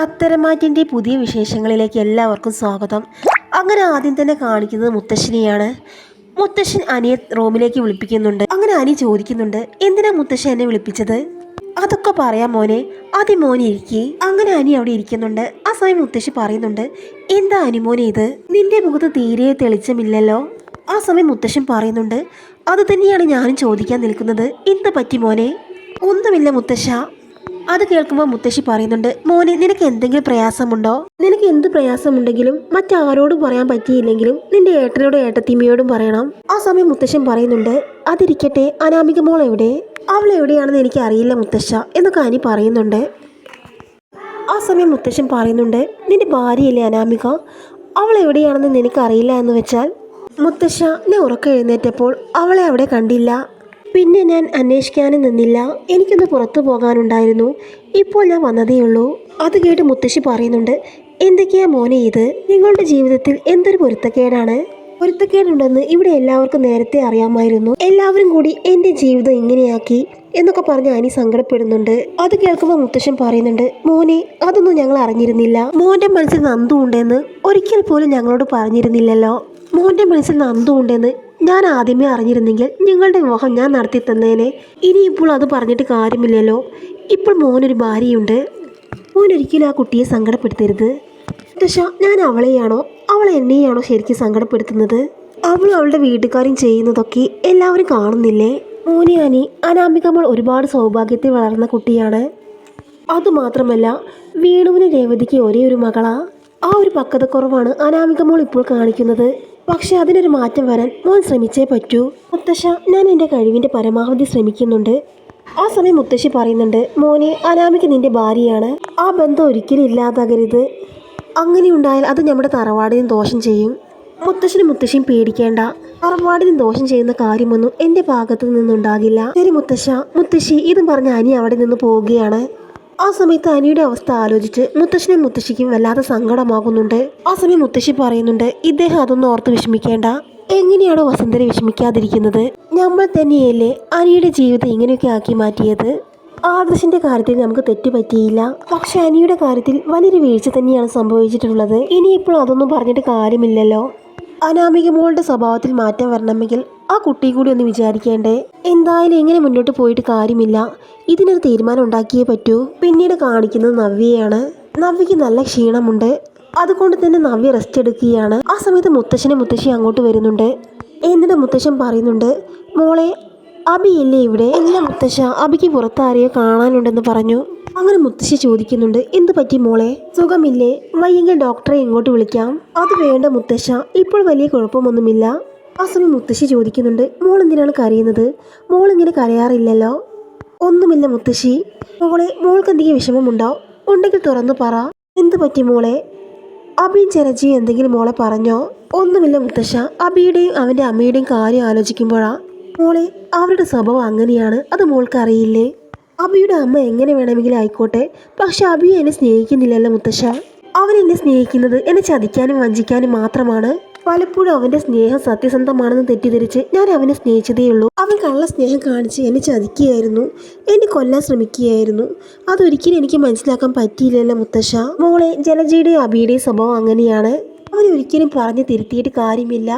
പത്തരമാറ്റിന്റെ പുതിയ വിശേഷങ്ങളിലേക്ക് എല്ലാവർക്കും സ്വാഗതം. അങ്ങനെ ആദ്യം തന്നെ കാണിക്കുന്നത് മുത്തശ്ശിനെയാണ്. മുത്തശ്ശൻ അനിയെ റൂമിലേക്ക് വിളിപ്പിക്കുന്നുണ്ട്. അങ്ങനെ അനി ചോദിക്കുന്നുണ്ട് എന്തിനാ മുത്തശ്ശൻ എന്നെ വിളിപ്പിച്ചത്? അതൊക്കെ പറയാം മോനെ. ആദ്യം മോനെ ഇരിക്കേ. അങ്ങനെ അനി അവിടെ ഇരിക്കുന്നുണ്ട്. ആ സമയം മുത്തശ്ശി പറയുന്നുണ്ട് എന്താ അനുമോനെ ഇത്? നിന്റെ മുഖത്ത് തീരെ തെളിച്ചമില്ലല്ലോ. ആ സമയം മുത്തശ്ശൻ പറയുന്നുണ്ട് അത് തന്നെയാണ് ഞാനും ചോദിക്കാൻ നിൽക്കുന്നത്. എന്ത് പറ്റി മോനെ? ഒന്നുമില്ല മുത്തശ്ശ. അത് കേൾക്കുമ്പോൾ മുത്തശ്ശി പറയുന്നുണ്ട് മോനെ നിനക്ക് എന്തെങ്കിലും പ്രയാസമുണ്ടോ? നിനക്ക് എന്ത് പ്രയാസമുണ്ടെങ്കിലും മറ്റാരോടും പറയാൻ പറ്റിയില്ലെങ്കിലും നിന്റെ ഏട്ടനോടും ഏട്ടത്തിമ്മയോടും പറയണം. ആ സമയം മുത്തശ്ശൻ പറയുന്നുണ്ട് അതിരിക്കട്ടെ അനാമിക മോൾ എവിടെ? അവൾ എവിടെയാണെന്ന് എനിക്ക് അറിയില്ല മുത്തശ്ശ എന്നൊക്കെ അനി പറയുന്നുണ്ട്. ആ സമയം മുത്തശ്ശൻ പറയുന്നുണ്ട് നിന്റെ ഭാര്യയല്ലേ അനാമിക? അവൾ എവിടെയാണെന്ന് നിനക്കറിയില്ല എന്ന് വെച്ചാൽ? മുത്തശ്ശ നീ ഉറക്കം എഴുന്നേറ്റപ്പോൾ അവളെ അവിടെ കണ്ടില്ല. പിന്നെ ഞാൻ അന്വേഷിക്കാനും നിന്നില്ല. എനിക്കൊന്ന് പുറത്തു പോകാനുണ്ടായിരുന്നു. ഇപ്പോൾ ഞാൻ വന്നതേയുള്ളൂ അത് കേട്ട് മുത്തശ്ശി പറയുന്നുണ്ട് എന്തൊക്കെയാ മോനെ ഇത്? നിങ്ങളുടെ ജീവിതത്തിൽ എന്തൊരു പൊരുത്തക്കേടാണ്? പൊരുത്തക്കേടുണ്ടെന്ന് ഇവിടെ എല്ലാവർക്കും നേരത്തെ അറിയാമായിരുന്നു. എല്ലാവരും കൂടി എന്റെ ജീവിതം ഇങ്ങനെയാക്കി എന്നൊക്കെ പറഞ്ഞ് അനി സങ്കടപ്പെടുന്നുണ്ട്. അത് കേൾക്കുമ്പോൾ മുത്തശ്ശൻ പറയുന്നുണ്ട് മോനെ അതൊന്നും ഞങ്ങൾ അറിഞ്ഞിരുന്നില്ല. മോന്റെ മനസ്സിൽ നന്ദു ഉണ്ടെന്ന് ഒരിക്കൽ പോലും ഞങ്ങളോട് പറഞ്ഞിരുന്നില്ലല്ലോ. മോന്റെ മനസ്സിൽ നന്ദു ഉണ്ടെന്ന് ഞാൻ ആദ്യമേ അറിഞ്ഞിരുന്നെങ്കിൽ നിങ്ങളുടെ വിവാഹം ഞാൻ നടത്തി തന്നേനെ ഇനിയിപ്പോൾ അത് പറഞ്ഞിട്ട് കാര്യമില്ലല്ലോ. ഇപ്പോൾ മോനൊരു ഭാര്യയുണ്ട്. മോനൊരിക്കലും ആ കുട്ടിയെ സങ്കടപ്പെടുത്തരുത്. ദശ ഞാൻ അവളെയാണോ? അവൾ എന്നെയാണോ ശരിക്കും സങ്കടപ്പെടുത്തുന്നത്? അവൾ അവളുടെ വീട്ടുകാരും ചെയ്യുന്നതൊക്കെ എല്ലാവരും കാണുന്നില്ലേ? മോനെ അനി അനാമികമ്മൾ ഒരുപാട് സൗഭാഗ്യത്തിൽ വളർന്ന കുട്ടിയാണ്. അതുമാത്രമല്ല വേണുവിന് രേവതിക്ക് ഒരേ ഒരു മകളാ. ആ ഒരു പക്വതക്കുറവാണ് അനാമികമോൾ ഇപ്പോൾ കാണിക്കുന്നത്. പക്ഷെ അതിനൊരു മാറ്റം വരാൻ മോൻ ശ്രമിച്ചേ പറ്റൂ. മുത്തശ്ശ ഞാൻ എന്റെ കഴിവിന്റെ പരമാവധി ശ്രമിക്കുന്നുണ്ട്. ആ സമയം മുത്തശ്ശി പറയുന്നുണ്ട് മോനെ അനാമിക്ക് നിന്റെ ഭാര്യയാണ്. ആ ബന്ധം ഒരിക്കലും ഇല്ലാതാകരുത്. അങ്ങനെ ഉണ്ടായാൽ അത് നമ്മുടെ തറവാടിനും ദോഷം ചെയ്യും. മുത്തശ്ശനും മുത്തശ്ശിയും പേടിക്കേണ്ട. തറവാടിന് ദോഷം ചെയ്യുന്ന കാര്യമൊന്നും എന്റെ ഭാഗത്തു നിന്നുണ്ടാകില്ല. ശരി മുത്തശ്ശ മുത്തശ്ശി ഇതും പറഞ്ഞ് അനി അവിടെ നിന്ന് പോവുകയാണ്. ആ സമയത്ത് അനിയുടെ അവസ്ഥ ആലോചിച്ച് മുത്തശ്ശനും മുത്തശ്ശിക്കും വല്ലാതെ സങ്കടമാകുന്നുണ്ട്. ആ സമയം മുത്തശ്ശി പറയുന്നുണ്ട് ഇദ്ദേഹം അതൊന്നും ഓർത്ത് വിഷമിക്കേണ്ട. എങ്ങനെയാണോ വസന്തരെ വിഷമിക്കാതിരിക്കുന്നത്? നമ്മൾ തന്നെയല്ലേ അനിയുടെ ജീവിതം ഇങ്ങനെയൊക്കെ ആക്കി മാറ്റിയത്? ആദർശിന്റെ കാര്യത്തിൽ നമുക്ക് തെറ്റുപറ്റിയില്ല പക്ഷെ അനിയുടെ കാര്യത്തിൽ വലിയൊരു വീഴ്ച തന്നെയാണ് സംഭവിച്ചിട്ടുള്ളത്. ഇനിയിപ്പോൾ അതൊന്നും പറഞ്ഞിട്ട് കാര്യമില്ലല്ലോ. അനാമിക മോളുടെ സ്വഭാവത്തിൽ മാറ്റം വരണമെങ്കിൽ ആ കുട്ടി കൂടി ഒന്ന് വിചാരിക്കേണ്ടേ. എന്തായാലും എങ്ങനെ മുന്നോട്ട് പോയിട്ട് കാര്യമില്ല. ഇതിനൊരു തീരുമാനം ഉണ്ടാക്കിയേ പറ്റൂ. പിന്നീട് കാണിക്കുന്നത് നവ്യയാണ്. നവ്യക്ക് നല്ല ക്ഷീണമുണ്ട്. അതുകൊണ്ട് തന്നെ നവ്യ റെസ്റ്റ് എടുക്കുകയാണ്. ആ സമയത്ത് മുത്തശ്ശനെ മുത്തശ്ശി അങ്ങോട്ട് വരുന്നുണ്ട്. എന്നിട്ട് മുത്തശ്ശൻ പറയുന്നുണ്ട് മോളെ അബിയല്ലേ ഇവിടെ? ഇല്ല മുത്തശ്ശ അബിക്ക് പുറത്താരെയോ കാണാനുണ്ടെന്ന് പറഞ്ഞു. അങ്ങനെ മുത്തശ്ശി ചോദിക്കുന്നുണ്ട് എന്ത് പറ്റി മോളെ? സുഖമില്ലേ? വയ്യെങ്കിൽ ഡോക്ടറെ ഇങ്ങോട്ട് വിളിക്കാം. അത് വേണ്ട മുത്തശ്ശ ഇപ്പോൾ വലിയ കുഴപ്പമൊന്നുമില്ല. ആ സമയം മുത്തശ്ശി ചോദിക്കുന്നുണ്ട് മോൾ എന്തിനാണ് കരയുന്നത്? മോൾ ഇങ്ങനെ കരയാറില്ലല്ലോ? ഒന്നുമില്ല മുത്തശ്ശി. മോളെ മോൾക്ക് എന്തെങ്കിലും വിഷമമുണ്ടോ? ഉണ്ടെങ്കിൽ തുറന്നു പറ. എന്ത് പറ്റി മോളെ? അബിയും ചെരജിയും എന്തെങ്കിലും മോളെ പറഞ്ഞോ? ഒന്നുമില്ല മുത്തശ്ശ അബിയുടെയും അവന്റെ അമ്മയുടെയും കാര്യം ആലോചിക്കുമ്പോഴാ. മോളെ അവരുടെ സ്വഭാവം അങ്ങനെയാണ് അത് മോൾക്ക് അറിയില്ലേ അബിയുടെ അമ്മ എങ്ങനെ വേണമെങ്കിലും ആയിക്കോട്ടെ. പക്ഷെ അബി എന്നെ സ്നേഹിക്കുന്നില്ലല്ലോ മുത്തശ്ശ. അവൻ എന്നെ സ്നേഹിക്കുന്നത് എന്നെ ചതിക്കാനും വഞ്ചിക്കാനും മാത്രമാണ്. പലപ്പോഴും അവന്റെ സ്നേഹം സത്യസന്ധമാണെന്ന് തെറ്റിദ്ധരിച്ച് ഞാൻ അവനെ സ്നേഹിച്ചതേയുള്ളൂ അവൻ കള്ള സ്നേഹം കാണിച്ച് എന്നെ ചതിക്കുകയായിരുന്നു. എന്നെ കൊല്ലാൻ ശ്രമിക്കുകയായിരുന്നു. അതൊരിക്കലും എനിക്ക് മനസ്സിലാക്കാൻ പറ്റിയില്ലല്ലോ മുത്തശ്ശ. മോളെ ജലജയുടെയും അബിയുടെയും സ്വഭാവം അങ്ങനെയാണ്. അവനൊരിക്കലും പറഞ്ഞ് തിരുത്തിയിട്ട് കാര്യമില്ല.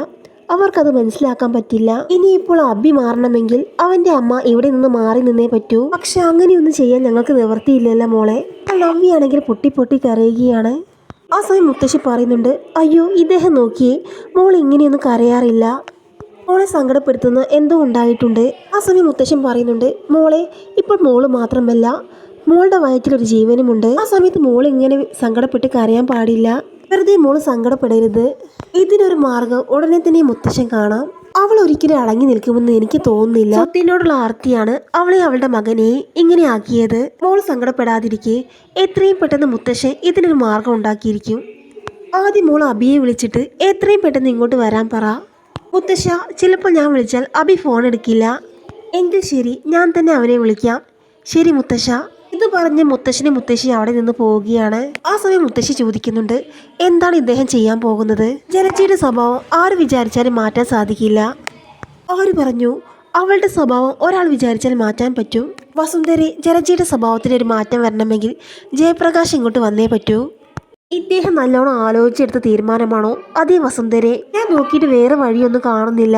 അവർക്കത് മനസ്സിലാക്കാൻ പറ്റില്ല. ഇനിയിപ്പോൾ അബി മാറണമെങ്കിൽ അവന്റെ അമ്മ ഇവിടെ നിന്ന് മാറി നിന്നേ പറ്റൂ. പക്ഷെ അങ്ങനെയൊന്നും ചെയ്യാൻ ഞങ്ങൾക്ക് നിവർത്തിയില്ലല്ലോ മോളെ. നവ്യാണെങ്കിൽ പൊട്ടി പൊട്ടി കരയുകയാണ്. ആ സമയം മുത്തശ്ശി പറയുന്നുണ്ട് അയ്യോ ഇദ്ദേഹം നോക്കിയേ മോൾ ഇങ്ങനെയൊന്നും കരയാറില്ല. മോളെ സങ്കടപ്പെടുത്തുന്ന എന്തോ ഉണ്ടായിട്ടുണ്ട്. ആ സമയം മുത്തശ്ശൻ പറയുന്നുണ്ട് മോളെ ഇപ്പോൾ മോൾ മാത്രമല്ല മോളുടെ വയറ്റിലൊരു ജീവനുമുണ്ട്. ആ സമയത്ത് മോൾ ഇങ്ങനെ സങ്കടപ്പെട്ട് കരയാൻ പാടില്ല. വെറുതെ മോൾ സങ്കടപ്പെടരുത്. ഇതിനൊരു മാർഗം ഉടനെ തന്നെ മുത്തശ്ശൻ കാണാം. അവൾ ഒരിക്കലും അടങ്ങി നിൽക്കുമെന്ന് എനിക്ക് തോന്നുന്നില്ല. സത്യനോടുള്ള ആർത്തിയാണ് അവളെ അവളുടെ മകനെ ഇങ്ങനെ ആക്കിയത്. മോൾ സങ്കടപ്പെടാതിരിക്കെ എത്രയും പെട്ടെന്ന് മുത്തശ്ശൻ ഇതിനൊരു മാർഗം ഉണ്ടാക്കിയിരിക്കും. ആദ്യം മോൾ അബിയെ വിളിച്ചിട്ട് എത്രയും പെട്ടെന്ന് ഇങ്ങോട്ട് വരാൻ പറ. മുത്തശ്ശ ചിലപ്പോൾ ഞാൻ വിളിച്ചാൽ അബി ഫോൺ എടുക്കില്ല. എങ്കിൽ ശരി ഞാൻ തന്നെ അവനെ വിളിക്കാം. ശരി മുത്തശ്ശ. ഇത് പറഞ്ഞ് മുത്തശ്ശിനെ മുത്തശ്ശി അവിടെ നിന്ന് പോവുകയാണ്. ആ സമയം മുത്തശ്ശി ചോദിക്കുന്നുണ്ട് എന്താണ് ഇദ്ദേഹം ചെയ്യാൻ പോകുന്നത്? ജലജിയുടെ സ്വഭാവം ആര് വിചാരിച്ചാലും മാറ്റാൻ സാധിക്കില്ല. ആര് പറഞ്ഞു അവളുടെ സ്വഭാവം ഒരാൾ വിചാരിച്ചാൽ മാറ്റാൻ പറ്റൂ. വസുന്ധരെ ജലജിയുടെ സ്വഭാവത്തിന് ഒരു മാറ്റം വരണമെങ്കിൽ ജയപ്രകാശ് ഇങ്ങോട്ട് വന്നേ പറ്റൂ. ഇദ്ദേഹം നല്ലോണം ആലോചിച്ചെടുത്ത തീരുമാനമാണോ? അതേ വസുന്ധരെ ഞാൻ നോക്കിയിട്ട് വേറെ വഴിയൊന്നും കാണുന്നില്ല.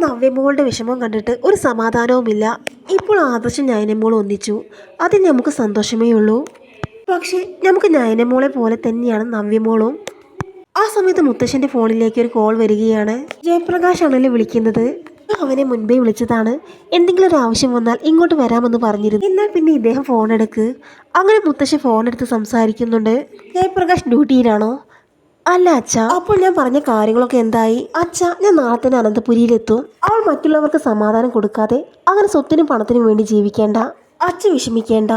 നവ്യമോളുടെ വിഷമം കണ്ടിട്ട് ഒരു സമാധാനവുമില്ല. ഇപ്പോൾ ആദർശം നയനമോൾ ഒന്നിച്ചു. അതിൽ നമുക്ക് സന്തോഷമേ ഉള്ളൂ. പക്ഷേ നമുക്ക് നയനമോളെ പോലെ തന്നെയാണ് നവ്യമോളും. ആ സമയത്ത് മുത്തശ്ശന്റെ ഫോണിലേക്ക് ഒരു കോൾ വരികയാണ്. ജയപ്രകാശ് ആണല്ലോ വിളിക്കുന്നത്? അവനെ മുൻപേ വിളിച്ചതാണ്. എന്തെങ്കിലും ഒരു ആവശ്യം വന്നാൽ ഇങ്ങോട്ട് വരാമെന്ന് പറഞ്ഞിരുന്നു. എന്നാൽ പിന്നെ ഇദ്ദേഹം ഫോൺ എടുക്ക്. അങ്ങനെ മുത്തശ്ശൻ ഫോൺ എടുത്ത് സംസാരിക്കുന്നുണ്ട്. ജയപ്രകാശ് ഡ്യൂട്ടിയിലാണോ? അല്ല അച്ഛ. അപ്പോൾ ഞാൻ പറഞ്ഞ കാര്യങ്ങളൊക്കെ എന്തായി? അച്ഛ ഞാൻ നാളെ തന്നെ അനന്തപുരിയിലെത്തും. അവൾ മറ്റുള്ളവർക്ക് സമാധാനം കൊടുക്കാതെ അങ്ങനെ സ്വത്തിനും പണത്തിനും വേണ്ടി ജീവിക്കേണ്ട. അച്ഛ വിഷമിക്കേണ്ട.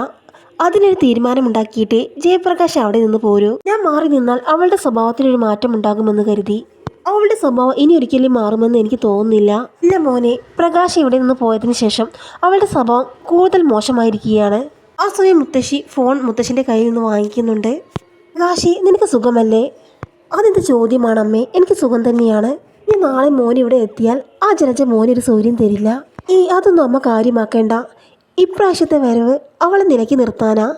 അതിനൊരു തീരുമാനമുണ്ടാക്കിയിട്ട് ജയപ്രകാശ് അവിടെ നിന്ന് പോരൂ. ഞാൻ മാറി നിന്നാൽ അവളുടെ സ്വഭാവത്തിനൊരു മാറ്റം ഉണ്ടാകുമെന്ന് കരുതി. അവളുടെ സ്വഭാവം ഇനി ഒരിക്കലും മാറുമെന്ന് എനിക്ക് തോന്നുന്നില്ല. ഇല്ല മോനെ പ്രകാശ് ഇവിടെ നിന്ന് പോയതിനു ശേഷം അവളുടെ സ്വഭാവം കൂടുതൽ മോശമായിരിക്കുകയാണ്. ആ സമയം മുത്തശ്ശി ഫോൺ മുത്തശ്ശിന്റെ കയ്യിൽ നിന്ന് വാങ്ങിക്കുന്നുണ്ട്. പ്രകാശി നിനക്ക് സുഖമല്ലേ? അതെന്ത് ചോദ്യമാണ് അമ്മേ എനിക്ക് സുഖം തന്നെയാണ്. ഇനി നാളെ മോൻ ഇവിടെ എത്തിയാൽ ആ ജനജ മോനൊരു സൗര്യം തരില്ല. ഈ അതൊന്നും അമ്മ കാര്യമാക്കേണ്ട. ഇപ്രാവശ്യത്തെ വരവ് അവളെ നിലയ്ക്ക് നിർത്താനാ?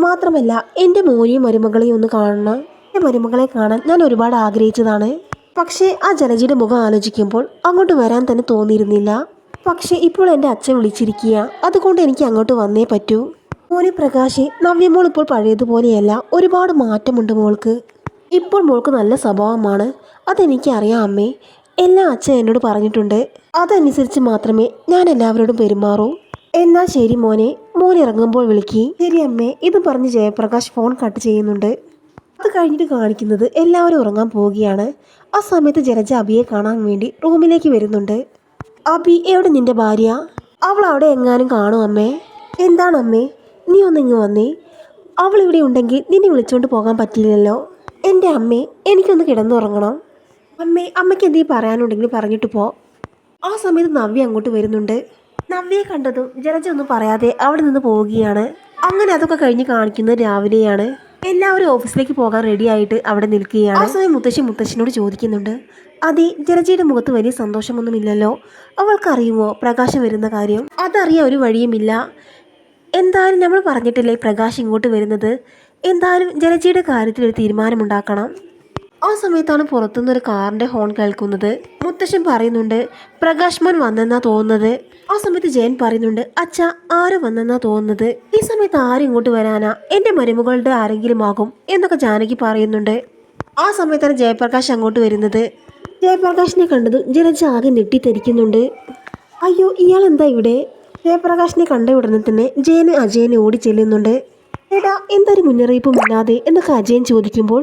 മാത്രമല്ല എന്റെ മോനെയും മരുമകളെയും ഒന്ന് കാണണം. എന്റെ മരുമകളെ കാണാൻ ഞാൻ ഒരുപാട് ആഗ്രഹിച്ചതാണ്. പക്ഷേ ആ ജനജിയുടെ മുഖം ആലോചിക്കുമ്പോൾ അങ്ങോട്ട് വരാൻ തന്നെ തോന്നിയിരുന്നില്ല. പക്ഷേ ഇപ്പോൾ എന്റെ അച്ഛൻ വിളിച്ചിരിക്കുക അതുകൊണ്ട് എനിക്ക് അങ്ങോട്ട് വന്നേ പറ്റൂ. മോനെ പ്രകാശ് നവ്യമോൾ ഇപ്പോൾ പഴയതുപോലെയല്ല. ഒരുപാട് മാറ്റമുണ്ട് മോൾക്ക്. ഇപ്പോൾ മോൾക്ക് നല്ല സ്വഭാവമാണ്. അതെനിക്കറിയാം അമ്മേ. എല്ലാം അച്ഛൻ എന്നോട് പറഞ്ഞിട്ടുണ്ട്. അതനുസരിച്ച് മാത്രമേ ഞാൻ എല്ലാവരോടും പെരുമാറൂ. എന്നാ ശരി മോനെ. മോൻ ഇറങ്ങുമ്പോൾ വിളിക്കി. ശരി അമ്മേ. ഇത് പറഞ്ഞ് ജയപ്രകാശ് ഫോൺ കട്ട് ചെയ്യുന്നുണ്ട്. അത് കഴിഞ്ഞിട്ട് കാണിക്കുന്നത് എല്ലാവരും ഉറങ്ങാൻ പോവുകയാണ്. ആ സമയത്ത് ജലജ അബിയെ കാണാൻ വേണ്ടി റൂമിലേക്ക് വരുന്നുണ്ട്. അബി എവിടെ നിന്റെ ഭാര്യ? അവൾ അവിടെ എങ്ങാനും കാണും അമ്മേ. എന്താണ് അമ്മേ? നീ ഒന്നിങ്ങ് വന്നേ. അവൾ ഇവിടെ ഉണ്ടെങ്കിൽ നിന്നെ വിളിച്ചുകൊണ്ട് പോകാൻ പറ്റില്ലല്ലോ. എന്റെ അമ്മേ എനിക്കൊന്ന് കിടന്നുറങ്ങണം. അമ്മേ അമ്മയ്ക്ക് എന്തെങ്കിലും പറയാനുണ്ടെങ്കിൽ പറഞ്ഞിട്ട് പോ. ആ സമയത്ത് നവ്യ അങ്ങോട്ട് വരുന്നുണ്ട്. നവ്യയെ കണ്ടതും ജലജ ഒന്നും പറയാതെ അവിടെ നിന്ന് പോവുകയാണ്. അങ്ങനെ അതൊക്കെ കഴിഞ്ഞ് കാണിക്കുന്നത് രാവിലെയാണ്. എല്ലാവരും ഓഫീസിലേക്ക് പോകാൻ റെഡി ആയിട്ട് അവിടെ നിൽക്കുകയാണ്. ആ സമയം മുത്തശ്ശി മുത്തശ്ശിനോട് ചോദിക്കുന്നുണ്ട്. അതെ ജലജയുടെ മുഖത്ത് വലിയ സന്തോഷമൊന്നുമില്ലല്ലോ. അവൾക്കറിയുമോ പ്രകാശം വരുന്ന കാര്യം? അതറിയാൻ ഒരു വഴിയുമില്ല. എന്തായാലും നമ്മൾ പറഞ്ഞിട്ടില്ലേ പ്രകാശ് ഇങ്ങോട്ട് വരുന്നത്? എന്തായാലും ജലജയുടെ കാര്യത്തിൽ ഒരു തീരുമാനമുണ്ടാക്കണം. ആ സമയത്താണ് പുറത്തുനിന്ന് ഒരു കാറിന്റെ ഹോൺ കേൾക്കുന്നത്. മുത്തശ്ശൻ പറയുന്നുണ്ട് പ്രകാശ് മോൻ വന്നെന്നാ തോന്നുന്നത്. ആ സമയത്ത് ജയൻ പറയുന്നുണ്ട് അച്ഛ ആര് വന്നെന്നാ തോന്നുന്നത്. ഈ സമയത്ത് ആരും ഇങ്ങോട്ട് വരാനാ? എന്റെ മരുമകളുടെ ആരെങ്കിലും ആകും എന്നൊക്കെ ജാനകി പറയുന്നുണ്ട്. ആ സമയത്താണ് ജയപ്രകാശ് അങ്ങോട്ട് വരുന്നത്. ജയപ്രകാശിനെ കണ്ടതും ജലജ ആകെ ഞെട്ടിത്തെരിക്കുന്നുണ്ട്. അയ്യോ ഇയാൾ എന്താ ഇവിടെ? ജയപ്രകാശിനെ കണ്ട ഉടനെ തന്നെ ജയന് അജയനെ ഓടി ചെല്ലുന്നുണ്ട്. എടാ എന്തൊരു മുന്നറിയിപ്പും ഇല്ലാതെ എന്നൊക്കെ അജയൻ ചോദിക്കുമ്പോൾ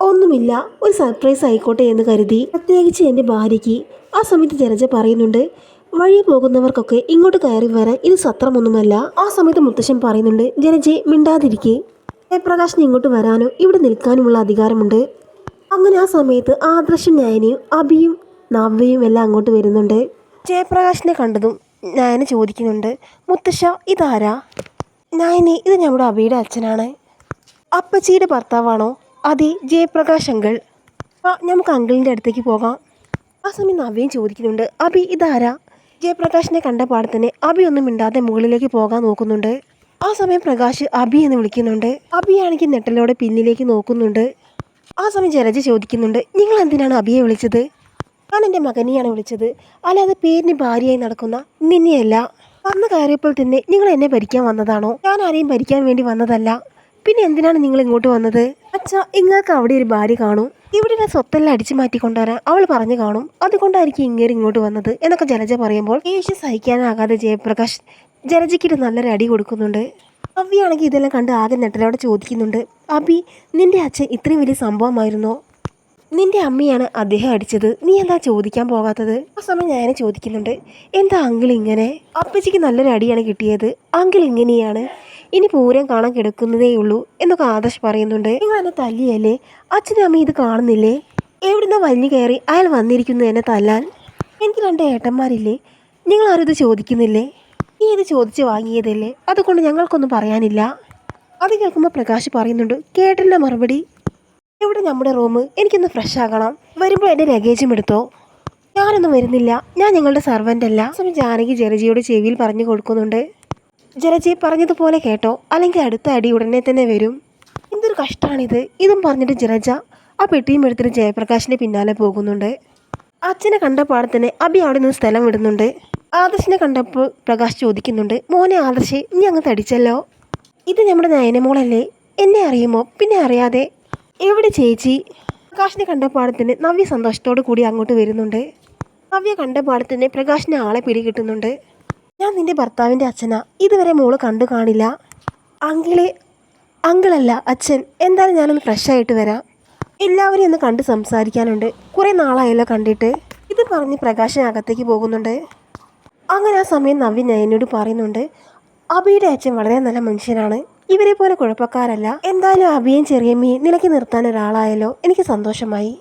ഒന്നുമില്ല ഒരു സർപ്രൈസ് ആയിക്കോട്ടെ എന്ന് കരുതി പ്രത്യേകിച്ച് എന്റെ ഭാര്യയ്ക്ക് ആ സമയത്ത് ജനജ പറയുന്നുണ്ട് വഴി പോകുന്നവർക്കൊക്കെ ഇങ്ങോട്ട് കയറി വരാൻ ഇത് സത്രമൊന്നുമല്ല. ആ സമയത്ത് മുത്തശ്ശൻ പറയുന്നുണ്ട് ജനജയെ മിണ്ടാതിരിക്കെ. ജയപ്രകാശിന് ഇങ്ങോട്ട് വരാനോ ഇവിടെ നിൽക്കാനുമുള്ള അധികാരമുണ്ട്. അങ്ങനെ ആ സമയത്ത് ആദർശും നയനയും അബിയും നവ്യയും എല്ലാം അങ്ങോട്ട് വരുന്നുണ്ട്. ജയപ്രകാശിനെ കണ്ടതും നയന ചോദിക്കുന്നുണ്ട് മുത്തശ്ശ ഇതാരാ? നയനെ ഇത് നമ്മുടെ അബിയുടെ അച്ഛനാണ്. അപ്പച്ചിയുടെ ഭർത്താവാണോ? അതെ ജയപ്രകാശ് അങ്കിൾ. ആ നമുക്ക് അങ്കിളിന്റെ അടുത്തേക്ക് പോകാം. ആ സമയം നവ്യയും ചോദിക്കുന്നുണ്ട് അബി ഇതാരാ? ജയപ്രകാശിനെ കണ്ട പാടെ തന്നെ അബി ഒന്നും മിണ്ടാതെ മുകളിലേക്ക് പോകാൻ നോക്കുന്നുണ്ട്. ആ സമയം പ്രകാശ് അബി എന്ന് വിളിക്കുന്നുണ്ട്. അബിയാണെങ്കിൽ നെട്ടലോടെ പിന്നിലേക്ക് നോക്കുന്നുണ്ട്. ആ സമയം ജലജ ചോദിക്കുന്നുണ്ട് നിങ്ങൾ എന്തിനാണ് അബിയെ വിളിച്ചത്? ഞാൻ എന്റെ മകനെയാണ് വിളിച്ചത്. അല്ലാതെ പേരിന് ഭാര്യയായി നടക്കുന്ന നിന്നെയല്ല. വന്നു കയറിയപ്പോൾ തന്നെ നിങ്ങൾ എന്നെ ഭരിക്കാൻ വന്നതാണോ? ഞാൻ ആരെയും ഭരിക്കാൻ വേണ്ടി വന്നതല്ല. പിന്നെ എന്തിനാണ് നിങ്ങൾ ഇങ്ങോട്ട് വന്നത്? അച്ഛാ ഇങ്ങൾക്ക് അവിടെ ഒരു ഭാര്യ കാണും. ഇവിടെ ഞാൻ സ്വത്തെല്ലാം അടിച്ചു മാറ്റിക്കൊണ്ടുവരാൻ അവൾ പറഞ്ഞു കാണും. അതുകൊണ്ടായിരിക്കും ഇങ്ങേര് ഇങ്ങോട്ട് വന്നത് എന്നൊക്കെ ജലജ പറയുമ്പോൾ യേശു സഹിക്കാനാകാതെ ജയപ്രകാശ് ജലജയ്ക്കിട്ട് നല്ലൊരു അടി കൊടുക്കുന്നുണ്ട്. അവിയാണെങ്കിൽ ഇതെല്ലാം കണ്ട് ആകെ നെട്ടലോടെ ചോദിക്കുന്നുണ്ട്. അബി നിന്റെ അച്ഛൻ ഇത്രയും വലിയ സംഭവമായിരുന്നോ? നിന്റെ അമ്മയാണ് അദ്ദേഹം അടിച്ചത്. നീ എന്താ ചോദിക്കാൻ പോകാത്തത്? ആ സമയം ഞാൻ ചോദിക്കുന്നുണ്ട്. എന്താ അങ്കിൾ ഇങ്ങനെ? അപ്പച്ചിക്ക് നല്ലൊരു അടിയാണ് കിട്ടിയത്. അങ്കിൾ ഇങ്ങനെയാണ്. ഇനി പൂരം കാണാൻ കിടക്കുന്നതേ ഉള്ളൂ എന്നൊക്കെ ആദർശ് പറയുന്നുണ്ട്. നിങ്ങൾ എന്നെ തല്ലിയല്ലേ? അച്ഛനും അമ്മയും ഇത് കാണുന്നില്ലേ? എവിടുന്ന വലിഞ്ഞു കയറി അയാൾ വന്നിരിക്കുന്നു എന്നെ തല്ലാൻ? എനിക്ക് രണ്ട് ഏട്ടന്മാരില്ലേ? നിങ്ങൾ ആരും ഇത് ചോദിക്കുന്നില്ലേ? നീ ഇത് ചോദിച്ച് വാങ്ങിയതല്ലേ? അതുകൊണ്ട് ഞങ്ങൾക്കൊന്നും പറയാനില്ല. അത് കേൾക്കുമ്പോൾ പ്രകാശ് പറയുന്നുണ്ട്. കേട്ടില്ല മറുപടി. ഇവിടെ നമ്മുടെ റൂം? എനിക്കൊന്ന് ഫ്രഷ് ആകണം. വരുമ്പോൾ എന്റെ ലഗേജും എടുത്തോ? ഞാനൊന്നും വരുന്നില്ല. ഞാൻ ഞങ്ങളുടെ സർവന്റ് അല്ല. ജാനകി ജലജിയോട് ചെവിയിൽ പറഞ്ഞു കൊടുക്കുന്നുണ്ട്. ജലജി പറഞ്ഞതുപോലെ കേട്ടോ. അല്ലെങ്കിൽ അടുത്ത അടി ഉടനെ തന്നെ വരും. എന്തൊരു കഷ്ടമാണിത് ഇതും പറഞ്ഞിട്ട് ജലജ ആ പെട്ടിയും എടുത്തിട്ട് ജയപ്രകാശിന്റെ പിന്നാലെ പോകുന്നുണ്ട്. അച്ഛനെ കണ്ട തന്നെ അബി അവിടെ നിന്ന് സ്ഥലം വിടുന്നുണ്ട്. ആദർശിനെ കണ്ടപ്പോൾ പ്രകാശ് ചോദിക്കുന്നുണ്ട് മോനെ ആദർശ് നീ അങ്ങ് തടിച്ചല്ലോ? ഇത് നമ്മുടെ നയനമോളല്ലേ? എന്നെ അറിയുമോ? പിന്നെ അറിയാതെ. എവിടെ ചേച്ചി? പ്രകാശിനെ കണ്ട പാടത്തിന് നവ്യ സന്തോഷത്തോടു കൂടി അങ്ങോട്ട് വരുന്നുണ്ട്. നവ്യ കണ്ട പാടത്തിന് പ്രകാശിനെ ആളെ പിടികിട്ടുന്നുണ്ട് ഞാൻ നിന്റെ ഭർത്താവിന്റെ അച്ഛനാ. ഇതുവരെ മോൾ കണ്ടു കാണില്ല. അങ്കിളെ അങ്കിളല്ല അച്ഛൻ. എന്തായാലും ഞാനൊന്ന് ഫ്രഷ് ആയിട്ട് വരാം. എല്ലാവരെയും ഒന്ന് കണ്ട് സംസാരിക്കാനുണ്ട്. കുറേ നാളായല്ലോ കണ്ടിട്ട്. ഇത് പറഞ്ഞ് പ്രകാശൻ അകത്തേക്ക് പോകുന്നുണ്ട്. അങ്ങനെ ആ സമയം നവ്യ നയനോട് പറയുന്നുണ്ട് അബിയുടെ അച്ഛൻ വളരെ നല്ല മനുഷ്യനാണ്. ഇവരെ പോലെ കുഴപ്പക്കാരല്ല. എന്തായാലും അബിയും ചെറിയമ്മയും നിലയ്ക്ക് നിർത്താൻ ഒരാളായല്ലോ. എനിക്ക് സന്തോഷമായി.